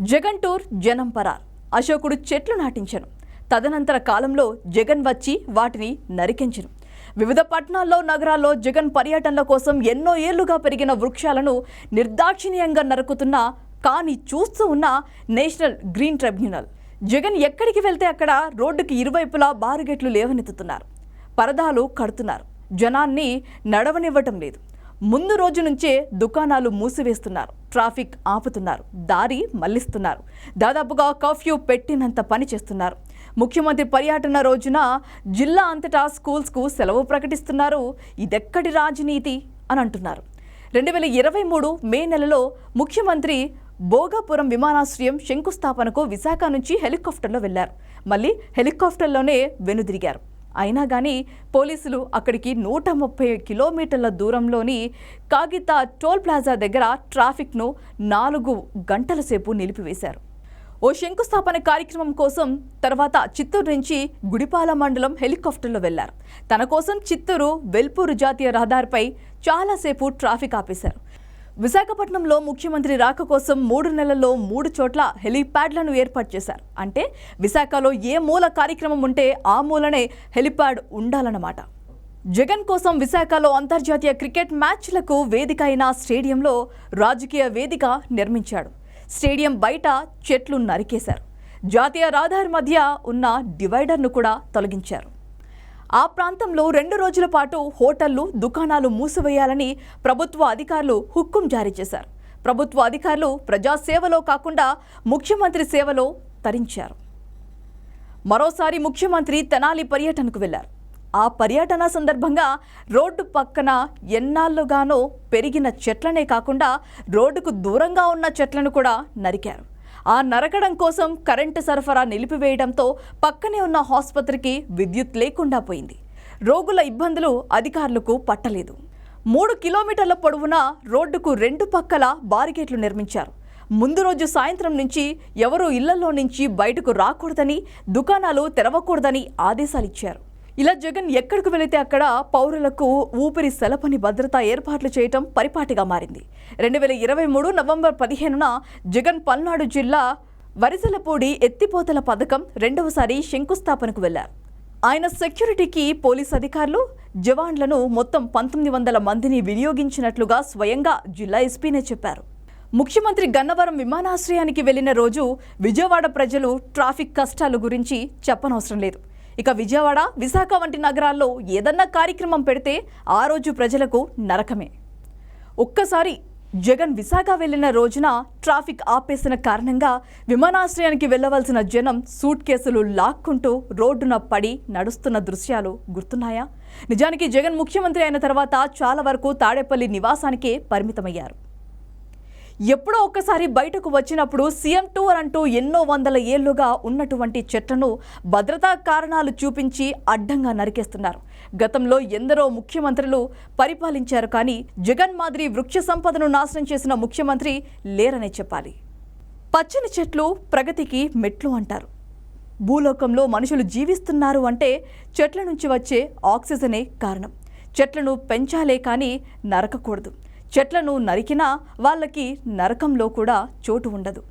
Jagan tour జనం పరార్. అశోకుడు చెట్లు నాటించను. తదనంతర కాలంలో జగన్ వచ్చి వాటిని నరికించను. వివిధ పట్టణాల్లో నగరాల్లో జగన్ పర్యటనల కోసం ఎన్నో ఏళ్ళుగా పెరిగిన వృక్షాలను నిర్దాక్షిణ్యంగా నరుకుతున్న కానీ చూస్తూ ఉన్న నేషనల్ గ్రీన్ ట్రిబ్యునల్. జగన్ ఎక్కడికి వెళ్తే అక్కడ రోడ్డుకి ఇరువైపులా బారుగేట్లు లేవనెత్తుతున్నారు. పరదాలు కడుతున్నారు. జనాన్ని నడవనివ్వటం లేదు. ముందు రోజు నుంచే దుకాణాలు మూసివేస్తున్నారు. ట్రాఫిక్ ఆపుతున్నారు. దారి మళ్ళిస్తున్నారు. దాదాపుగా కర్ఫ్యూ పెట్టినంత పని చేస్తున్నారు. ముఖ్యమంత్రి పర్యటన రోజున జిల్లా అంతటా స్కూల్స్కు సెలవు ప్రకటిస్తున్నారు. ఇదెక్కడి రాజనీతి అని అంటున్నారు. రెండు వేల ఇరవై మూడు మే నెలలో ముఖ్యమంత్రి భోగాపురం విమానాశ్రయం శంకుస్థాపనకు విశాఖ నుంచి హెలికాప్టర్లో వెళ్ళారు మళ్ళీ హెలికాప్టర్లోనే వెనుదిరిగారు. అయినా కానీ పోలీసులు అక్కడికి నూట ముప్పై కిలోమీటర్ల దూరంలోని కాగిత టోల్ ప్లాజా దగ్గర ట్రాఫిక్ను నాలుగు గంటల సేపు నిలిపివేశారు. ఓ శంకుస్థాపన కార్యక్రమం కోసం తర్వాత చిత్తూరు నుంచి గుడిపాల మండలం హెలికాప్టర్లో వెళ్ళారు. తన కోసం చిత్తూరు వెల్పూరు జాతీయ రహదారిపై చాలాసేపు ట్రాఫిక్ ఆపేశారు. విశాఖపట్నంలో ముఖ్యమంత్రి రాక కోసం మూడు నెలల్లో మూడు చోట్ల హెలిప్యాడ్లను ఏర్పాటు చేశారు. అంటే విశాఖలో ఏ మూల కార్యక్రమం ఉంటే ఆ మూలనే హెలిప్యాడ్ ఉండాలన్నమాట. జగన్ కోసం విశాఖలో అంతర్జాతీయ క్రికెట్ మ్యాచ్లకు వేదిక అయిన స్టేడియంలో రాజకీయ వేదిక నిర్మించాడు. స్టేడియం బయట చెట్లు నరికేశారు. జాతీయ రహదారి మధ్య ఉన్న డివైడర్ను కూడా తొలగించారు. ఆ ప్రాంతంలో రెండు రోజుల పాటు హోటళ్ళు దుకాణాలు మూసివేయాలని ప్రభుత్వ అధికారులు హుక్కుం జారీ చేశారు. ప్రభుత్వ అధికారులు ప్రజాసేవలో కాకుండా ముఖ్యమంత్రి సేవలో తరించారు. మరోసారి ముఖ్యమంత్రి తెనాలి పర్యటనకు వెళ్ళారు. ఆ పర్యటన సందర్భంగా రోడ్డు పక్కన ఎన్నాళ్ళుగానో పెరిగిన చెట్లనే కాకుండా రోడ్డుకు దూరంగా ఉన్న చెట్లను కూడా నరికారు. ఆ నరకడం కోసం కరెంటు సరఫరా నిలిపివేయడంతో పక్కనే ఉన్న ఆసుపత్రికి విద్యుత్ లేకుండా పోయింది. రోగుల ఇబ్బందులు అధికారులకు పట్టలేదు. మూడు కిలోమీటర్ల పొడవున రోడ్డుకు రెండు పక్కల బారిగేట్లు నిర్మించారు. ముందు రోజు సాయంత్రం నుంచి ఎవరూ ఇళ్ళలో నుంచి బయటకు రాకూడదని దుకాణాలు తెరవకూడదని ఆదేశాలిచ్చారు. ఇలా జగన్ ఎక్కడికి వెళితే అక్కడ పౌరులకు ఊపిరి సెలపని భద్రతా ఏర్పాట్లు చేయటం పరిపాటిగా మారింది. రెండు వేల ఇరవై మూడు నవంబర్ పదిహేనున జగన్ పల్నాడు జిల్లా వరిసలపూడి ఎత్తిపోతల పథకం రెండవసారి శంకుస్థాపనకు వెళ్ళారు. ఆయన సెక్యూరిటీకి పోలీస్ అధికారులు జవాన్లను మొత్తం పంతొమ్మిది వందల మందిని వినియోగించినట్లుగా స్వయంగా జిల్లా ఎస్పీనే చెప్పారు. ముఖ్యమంత్రి గన్నవరం విమానాశ్రయానికి వెళ్ళిన రోజు విజయవాడ ప్రజలు ట్రాఫిక్ కష్టాల గురించి చెప్పనవసరం లేదు. ఇక విజయవాడ విశాఖ వంటి నగరాల్లో ఏదన్నా కార్యక్రమం పెడితే ఆ రోజు ప్రజలకు నరకమే. ఒక్కసారి జగన్ విశాఖ వెళ్ళిన రోజున ట్రాఫిక్ ఆపేసిన కారణంగా విమానాశ్రయానికి వెళ్ళవలసిన జనం సూట్ కేసులు లాక్కుంటూ రోడ్డున పడి నడుస్తున్న దృశ్యాలు గుర్తున్నాయా? నిజానికి జగన్ ముఖ్యమంత్రి అయిన తర్వాత చాలా వరకు తాడేపల్లి నివాసానికే పరిమితమయ్యారు. ఎప్పుడో ఒక్కసారి బయటకు వచ్చినప్పుడు సీఎం టూర్ అంటూ ఎన్నో వందల ఏళ్ళుగా ఉన్నటువంటి చెట్లను భద్రతా కారణాలు చూపించి అడ్డంగా నరికేస్తున్నారు. గతంలో ఎందరో ముఖ్యమంత్రులు పరిపాలించారు కానీ జగన్ మాదిరి వృక్ష సంపదను నాశనం చేసిన ముఖ్యమంత్రి లేరనే చెప్పాలి. పచ్చని చెట్లు ప్రగతికి మెట్లు అంటారు. భూలోకంలో మనుషులు జీవిస్తున్నారు అంటే చెట్ల నుంచి వచ్చే ఆక్సిజనే కారణం. చెట్లను పెంచాలే కానీ నరకకూడదు. చెట్లను నరికినా వాళ్ళకి నరకంలో కూడా చోటు ఉండదు.